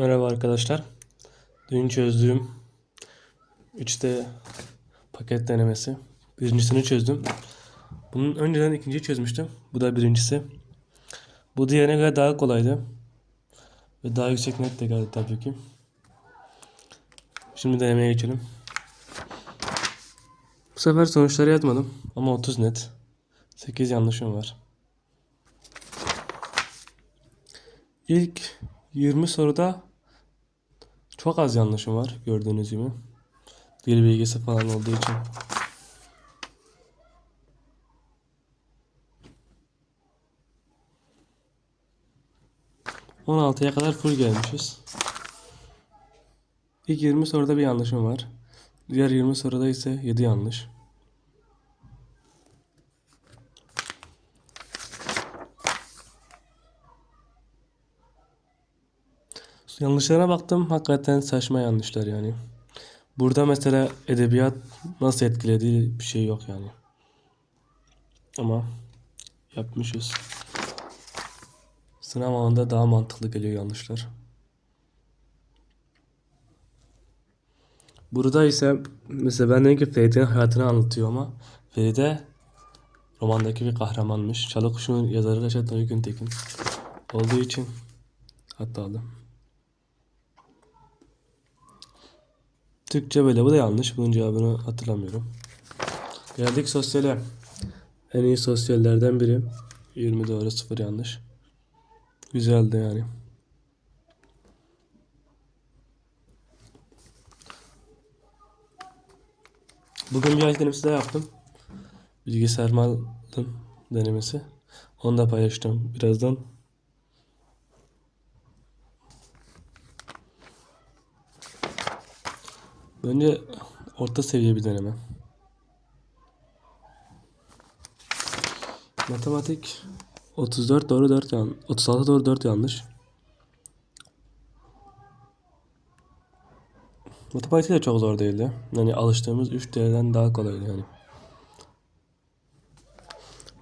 Merhaba arkadaşlar. Dün çözdüğüm 3D paket denemesi. Birincisini çözdüm. Bunun önceden ikinciyi çözmüştüm. Bu da birincisi. Bu diğerine göre daha kolaydı. Ve daha yüksek net de geldi tabii ki. Şimdi denemeye geçelim. Bu sefer sonuçları yazmadım. Ama 30 net. 8 yanlışım var. İlk 20 soruda çok az yanlışım var gördüğünüz gibi. Dil bilgisi falan olduğu için. On altıya kadar full gelmişiz. İlk 20 soruda bir yanlışım var. Diğer 20 soruda ise 7 yanlış. Yanlışlarına baktım. Hakikaten saçma yanlışlar yani. Burada mesela edebiyat nasıl etkilediği bir şey yok yani. Ama yapmışız. Sınav anında daha mantıklı geliyor yanlışlar. Burada ise mesela ben dedim ki Feride'nin hayatını anlatıyor ama Feride romandaki bir kahramanmış. Çalıkuşu'nun yazarı Reşat Nuri Güntekin olduğu için hatalı. Türkçe böyle bu da yanlış. Bunun cevabını hatırlamıyorum. Geldik sosyale. En iyi sosyallerden biri. 20 doğru 0 yanlış. Güzeldi yani. Bugün bir ayet denemesi daha yaptım. Bilgisayar malım denemesi. Onu da paylaştım birazdan. Bence orta seviye bir deneme. Matematik 34 doğru 4 yan 36 doğru 4 yanlış. Matematik de çok zor değildi. Yani alıştığımız 3 D'den daha kolaydı yani.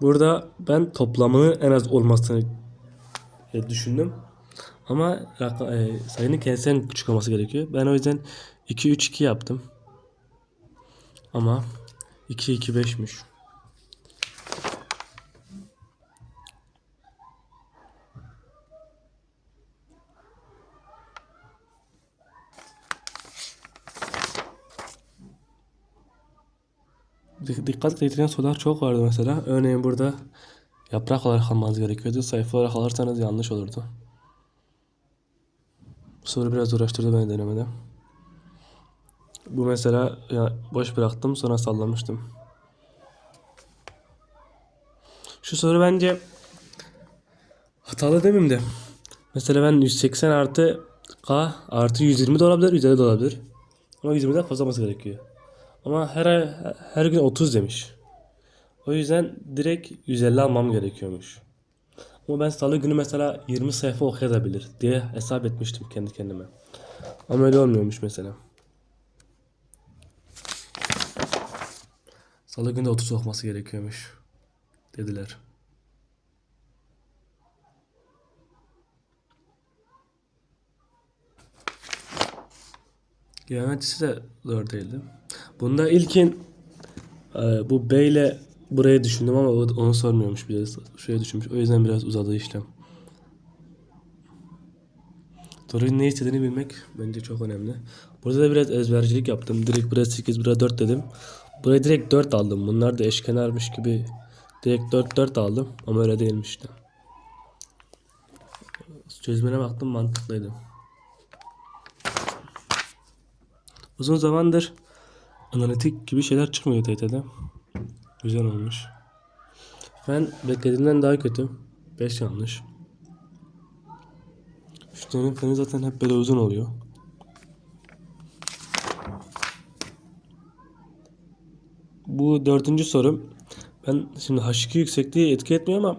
Burada ben toplamını en az olmasını e, düşündüm. Ama e, sayının kendisinden küçük olması gerekiyor. Ben o yüzden 2 3 2 yaptım. Ama 2 2 5'miş. Dik- Dikkat gerektiren sorular çok vardı mesela. Örneğin burada yaprak olarak almanız gerekiyordu. Sayfa olarak alırsanız yanlış olurdu. Bu soru biraz uğraştırdı beni denemede. Bu mesela ya boş bıraktım sonra sallamıştım. Şu soru bence hatalı demeyeyim de. Mesela ben 180 artı K artı 120 de olabilir, 150 de olabilir. Ama 120'den fazla olması gerekiyor. Ama her her gün 30 demiş. O yüzden direkt 150 almam gerekiyormuş. Ama ben salı günü mesela 20 sayfa okuyabilir diye hesap etmiştim kendi kendime. Ama öyle olmuyormuş mesela. Salı günü de 30 okuması gerekiyormuş. Dediler. Geometrisi de zor değildi. Bunda ilkin e, bu B ile buraya düşündüm ama onu sormuyormuş biraz. Şuraya düşünmüş. O yüzden biraz uzadı işlem. Soruyu ne istediğini bilmek bence çok önemli. Burada da biraz ezbercilik yaptım. Direkt buraya 8, buraya 4 dedim. Buraya direkt 4 aldım. Bunlar da eşkenarmış gibi direkt 4 4 aldım. Ama öyle değilmiş işte. Çözümüne baktım mantıklıydı. Uzun zamandır analitik gibi şeyler çıkmıyor TYT'de. Güzel olmuş. Ben beklediğimden daha kötü. 5 yanlış. Şutların feni zaten hep böyle uzun oluyor. Bu dördüncü soru. Ben şimdi H2 yüksekliği etki etmiyor ama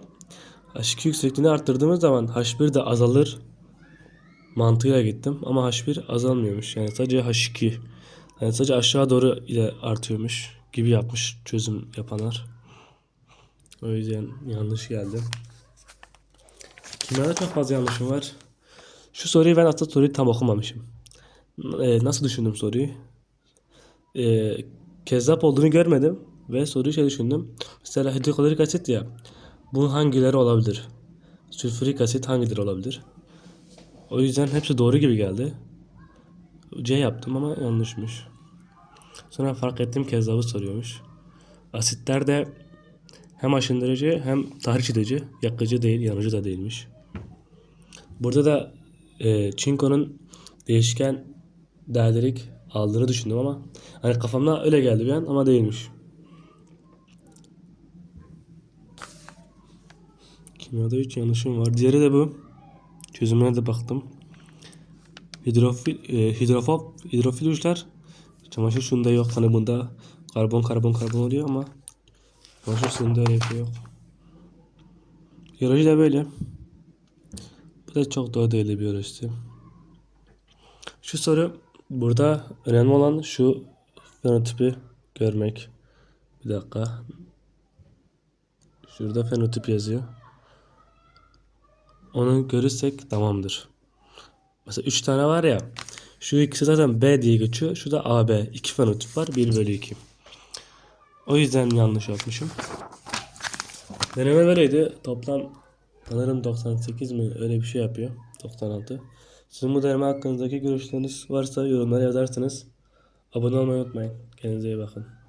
H2 yüksekliğini arttırdığımız zaman H1 de azalır mantığıyla gittim. Ama H1 azalmıyormuş. Yani sadece H2. Yani sadece aşağı doğru ile artıyormuş gibi yapmış çözüm yapanlar. O yüzden yanlış geldi. Kimyada çok fazla yanlışım var. Şu soruyu ben aslında soruyu tam okumamışım. Ee, nasıl düşündüm soruyu? Ee, kezzap olduğunu görmedim ve soruyu şey düşündüm. Mesela hidroklorik asit ya. Bu hangileri olabilir? Sülfürik asit hangileri olabilir? O yüzden hepsi doğru gibi geldi. C yaptım ama yanlışmış. Sonra fark ettim kezzabı soruyormuş. Asitler de hem aşındırıcı hem tahriş edici, yakıcı değil, yanıcı da değilmiş. Burada da e, çinkonun değişken değerlik aldığını düşündüm ama hani kafamda öyle geldi bir an ama değilmiş. Kimyada 3 yanlışım var. Diğeri de bu. Çözümüne de baktım. Hidrofil, e, hidrofob, hidrofil uçlar çamaşır suyunda yok. Hani bunda karbon karbon karbon oluyor ama çamaşır suyunda öyle şey yok. Biyoloji de böyle. Bu da çok doğru değil biyolojisi. Şu soru burada önemli olan şu fenotipi görmek. Bir dakika. Şurada fenotip yazıyor. Onu görürsek tamamdır. Mesela 3 tane var ya. Şu ikisi zaten B diye geçiyor. Şu da AB. 2 fenotip var. 1 bölü 2. O yüzden yanlış yapmışım. Deneme böyleydi. Toplam sanırım 98 mi öyle bir şey yapıyor. 96. Sizin bu deneme hakkınızdaki görüşleriniz varsa yorumlara yazarsınız. Abone olmayı unutmayın. Kendinize iyi bakın.